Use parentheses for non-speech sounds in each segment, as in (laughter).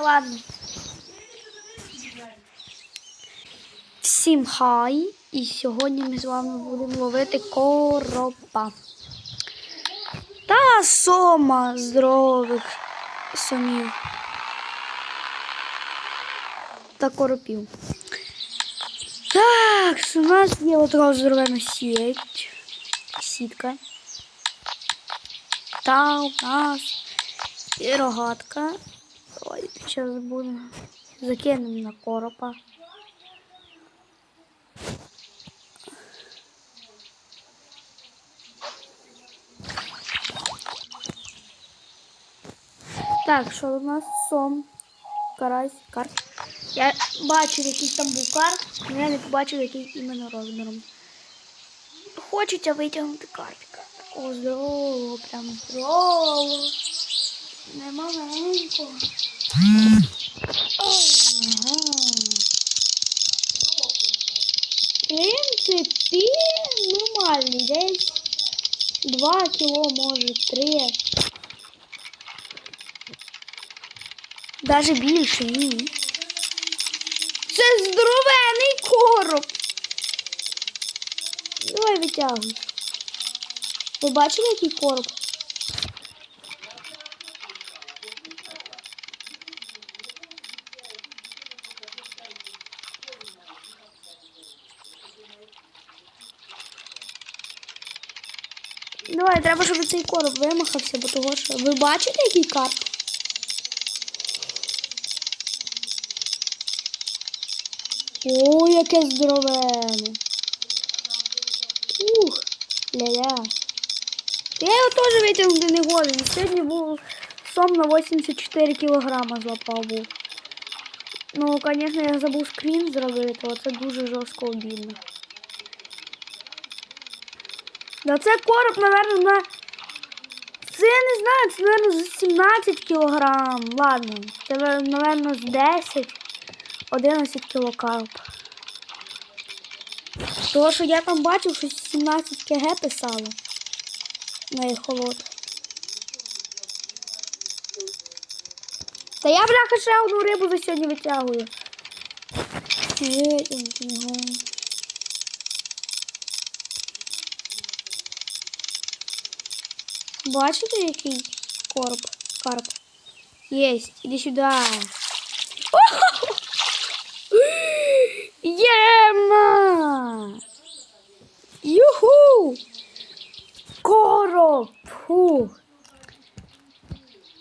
ладно. Всім хай! І сьогодні ми з вами будемо ловити коропа. Та сома здорових сомів. Та коропів. Так, у нас є отака здоровена сіть. Сітка. Та у нас і рогатка. Давайте зараз будемо. Закинемо на коропа. Так, що у нас сом, карась, карп. Я бачив, який там був карп, але я не побачив, який іменно розміром. Хочеться витягнути карпіка. О, здорово, прям здорово. Не маленько. Принципі, нормальний десь. Два кіло, може, три. Даже більше, ні. Це здоровений короб. Давай витягуй. Ви бачили, який короб? Давай, треба, щоб цей короб вимахався, бо того що. Ви бачите, який карп? О, яке здоровене. Ух, ля-ля. Я його теж витягнути не годен. Сьогодні був сом на 84 кілограма злапав. Ну, звісно, я забув скрін зробити, а це дуже жорстко обідно. Да це короб, мабуть, на... Це я не знаю, це, мабуть, з 17 кілограм. Ладно, це, мабуть, з 10. 11 кілокарп. Того, що я там бачив, що 17 кг писало на ехолот. Та я, бляха, ще одну рибу за сьогодні витягую. Витягнути його. Бачите, який короб? Карп? Єсть, іди сюди. Єма! Юху! Короб! Фу.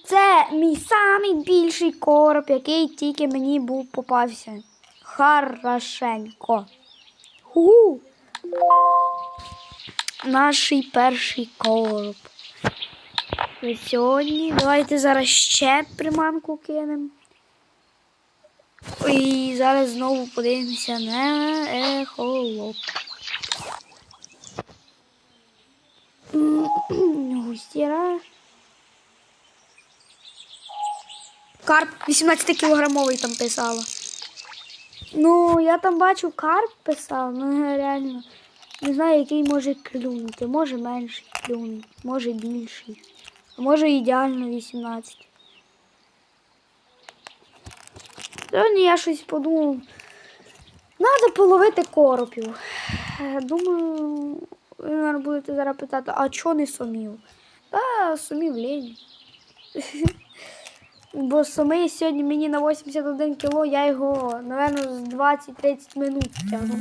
Це мій самий більший короб, який тільки мені був попався. Хорошенько. Ху. Наш перший короб. І сьогодні давайте зараз ще приманку кинемо. І зараз знову подивимося на ехолоп. (clears throat) Густіра. Карп 18 кілограмовий там писала. Ну, я там бачу карп писав, ну реально. Не знаю, який може клюнути. Може менший клюнути, може більший. Може ідеально 18. Сьогодні я щось подумав. Треба половити коропів. Думаю, ви наверное, будете зараз питати, а чого не сумів? Та сумів лінь. (laughs) Бо суми сьогодні мені на 81 кіло, я його, напевно, з 20-30 минут тягну.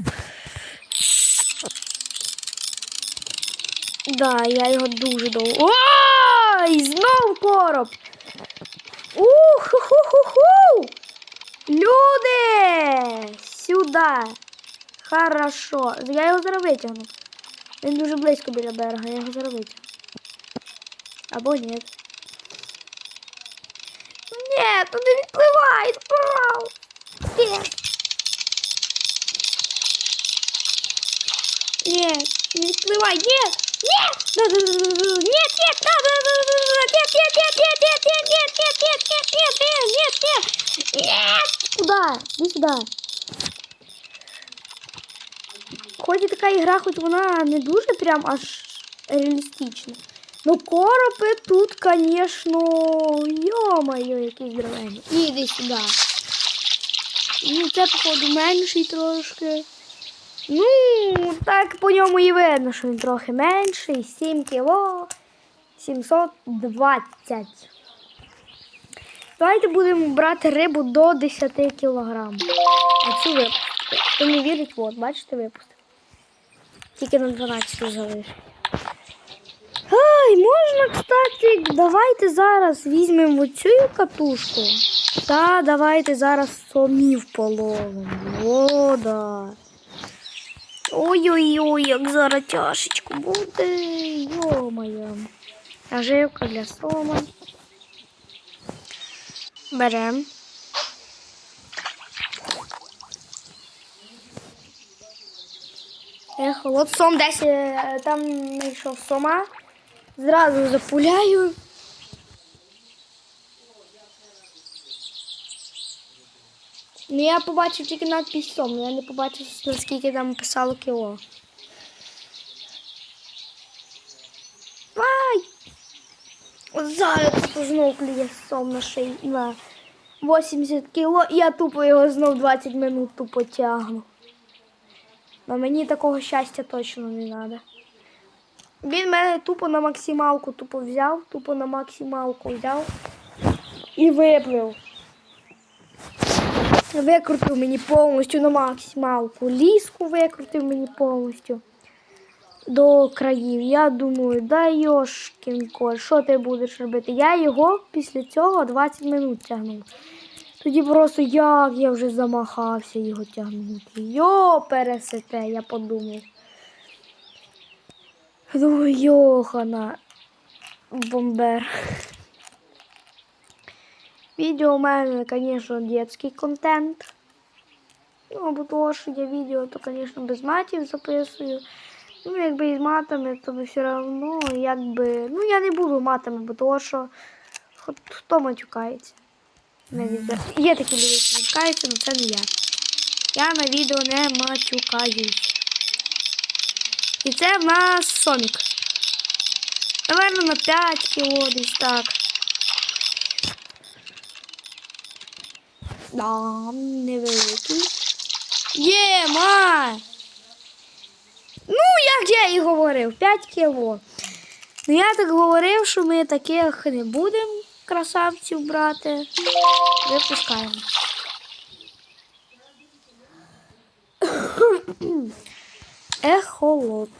Да, я його дуже довго. Ой! Знов короб! Ух-ху-ху-ху! Люди! Сюда! Хорошо. Я його зараз витягну. Він дуже близько біля берега, я його зараз витягну. Або ні. Ні, туди відпливай, впав! Ні. Ні, не відпливай, ні! Нет, нет, да, да, да, нет, нет, нет, нет, нет, нет, нет, нет, нет, нет, нет, нет, нет, нет, Куда? Иди сюда. Хоч і така ігра, хоч вона не дуже прям аж реалістична. Ну, коропи тут, звісно, йо-моє, якісь здоровенні. Іди сюди. Ну, це, походу, менший трошки. Ну, так по ньому і видно, що він трохи менший. 7 кіло 720. Давайте будемо брати рибу до 10 кілограм. А цю випустити. Хто не вірить, от, бачите, випустив. Тільки на 12 залишив. Ай, можна, кстати, давайте зараз візьмемо оцю катушку. Та давайте зараз сомів половимо. О, да. Ой-ой-ой, як зараз тяжечко буде. Йо-моє. Наживка для сома. Берем. Ех, от сом десь е, там знайшов сома. Зразу запуляю. Ну, я побачив тільки надпись сом, я не побачив, наскільки там писало кіло. Ай! Зараз знов клює сом на шиї на 80 кіло, і я тупо його знов 20 минут тупо тягну. Но мені такого щастя точно не треба. Він мене тупо на максималку тупо взяв, тупо на максималку взяв і виплив. Викрутив мені повністю на максималку. Ліску викрутив мені повністю до країв. Я думаю, да йошкін кот, що ти будеш робити? Я його після цього 20 минут тягнув. Тоді просто як я вже замахався його тягнути. Йо, пересете, я подумав. Ну, йохана, бомбер. Відео у мене, звісно, дитячий контент. Ну, або того, що я відео, то, звісно, без матів записую. Ну, якби із матами, то все одно, якби. Ну, я не буду матами, бо того, що хо- хто матюкається. Відео. Є такі люди, які матюкаються, але це не я. Я на відео не матюкаюсь. І це в нас Сомік. Наверно, на 5 кіло десь так. Да, невеликий. Є, ма! Ну, як я і говорив, 5 кіло. Ну я так говорив, що ми таких не будемо красавців брати. Випускаємо. (coughs) Ехолот.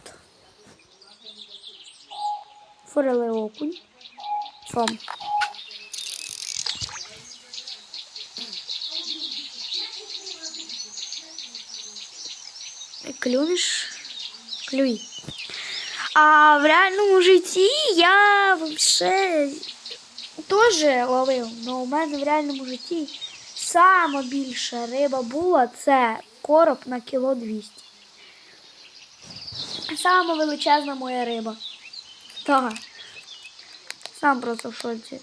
Форели окунь. Сом. Клюнеш? Клюй. А в реальному житті я вообще теж ловив, але у мене в реальному житті сама більша риба була це короб на кіло 200. Сама величезна моя риба. Так. Сам просто в шоці.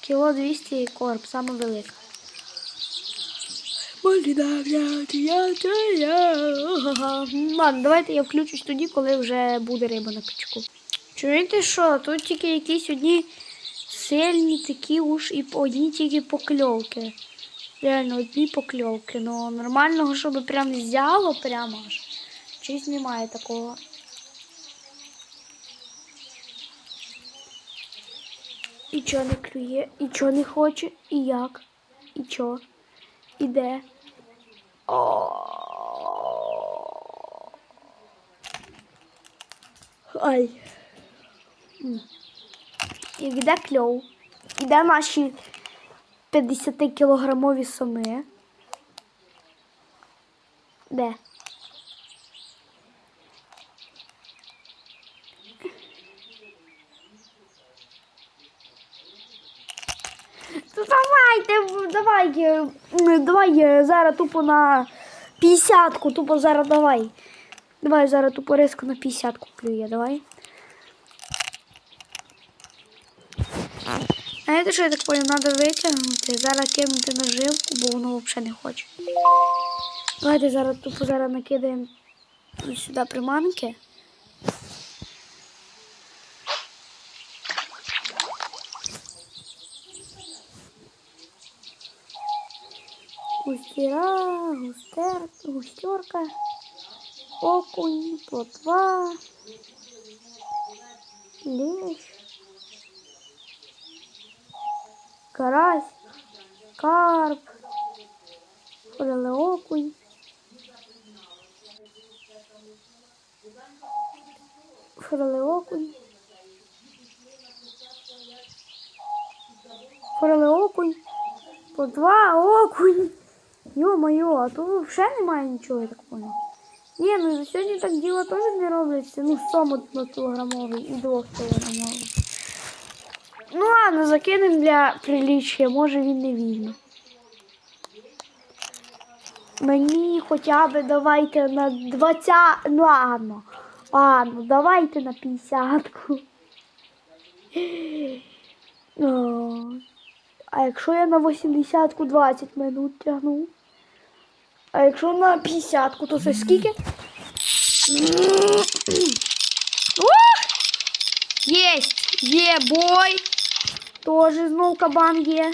Кіло 200 і короб, сама велика. Ладно, давайте я включусь тоді, коли вже буде риба на пічку. Чуєте що? Тут тільки якісь одні сильні такі уж і одні тільки покльовки. Реально одні покльовки. Ну нормального, щоб прям взяло прямо аж. Щось немає такого. І чого не клює, і чого не хоче, і як, і чо, і де. Ай. М. І де кльов? Іде наші 50-кілограмові соми? Де? Ну давайте, давай, е, давай е, зараз тупо на 50-ку, тупо зараз давай. Давай зараз тупо риску на 50-ку клює, давай. Знаєте, що я так понял, треба витягнути, зараз кинути наживку, бо воно взагалі не хоче. Давайте зараз тупо зараз накидаємо сюди приманки. Густіра, густер, густерка, окунь, плотва, лещ, карась, карп, окунь. Фореле окунь. Фореле окунь. По два окунь. Йо-моє, а то взагалі немає нічого, я так понял. Ні, ну сьогодні так діло теж не робляться. Ну, сом однокілограмовий і двохкілограмовий. Ну ладно, закинемо для приліччя, може він не візьме. Мені хоча б давайте на 20. Ну ладно. Ладно, давайте на 50-ку. О, А якщо я на 80-ку 20 минут тягну? А якщо на 50-ку, то це скільки? Єсть! Є бой! Тоже знов кабан є.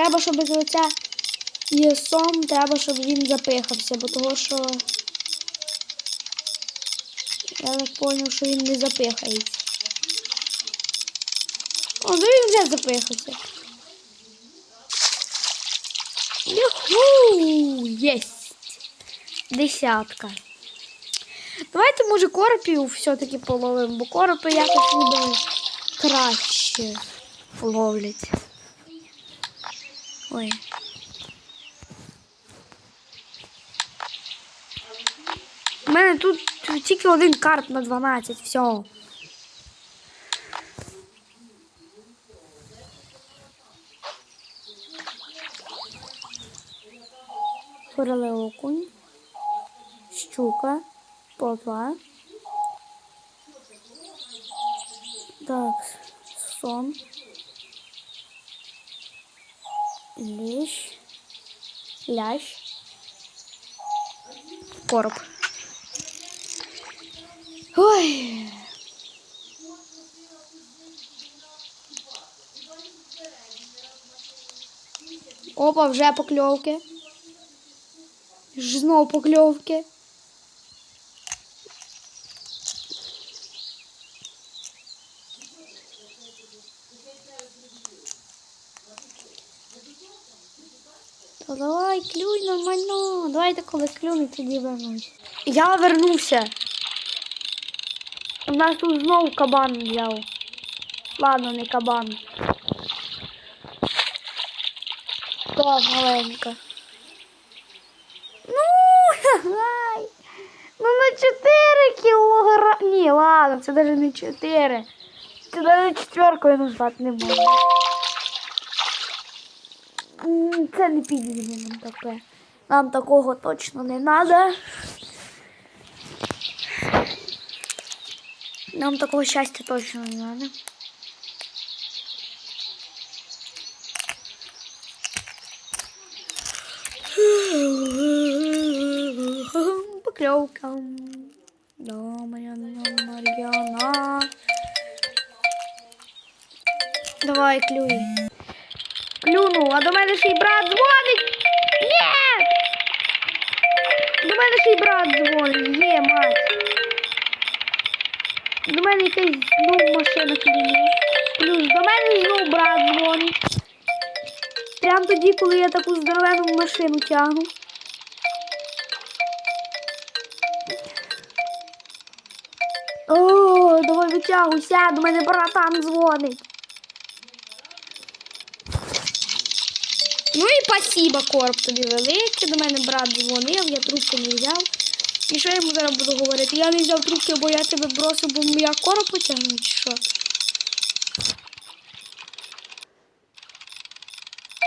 Треба, щоб оця є сом, треба, щоб він запихався, бо того що. Я так зрозумів, що він не запихається. О, ну він вже запихався. Юху! Єсть! Десятка. Давайте, може, коропів все-таки половимо, бо коропи якось ніби краще ловлять. Ой. У мене тут тільки один карп на 12, все. Фореле окунь, щука, плотва. Так, сон. Лещ. Лящ. Короб. Ой. Опа, вже покльовки. Ж поклевки. Та давай, клюй нормально. Давайте, коли клюне, тоді вернусь. Я вернувся. У нас тут знову кабан взяв. Ладно, не кабан. Так, маленька. Ну, давай. Ну на 4 кілограми. Ні, ладно, це навіть не 4. Це навіть четверкою назвати не можна. Це не підійде нам таке. Нам такого точно не треба. Нам такого щастя точно не треба. Поклевка. Да, Марьяна, Марьяна. Давай, клюй. Клюнув, а до мене ще й брат дзвонить. Ні! До мене ще й брат дзвонить. Є, мать. До мене якась знов машина клюнула. Плюс до мене знов брат дзвонить. Прям тоді, коли я таку здоровену машину тягну. О, давай витягуйся, до мене братан дзвонить. Спасибо, корп тобі велике. До мене брат дзвонив, я трубку не взяв. І що я йому зараз буду говорити? Я не взяв трубки, бо я тебе бросив, бо я короб потягну, чи що?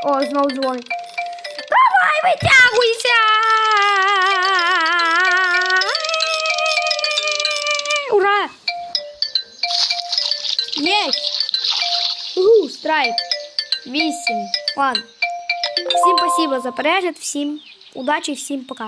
О, знов дзвонить. Давай, витягуйся! Ура! Єсть! Угу, страйк. Вісім. Ладно. Всім спасибо за перегляд, всім удачі, всім пока.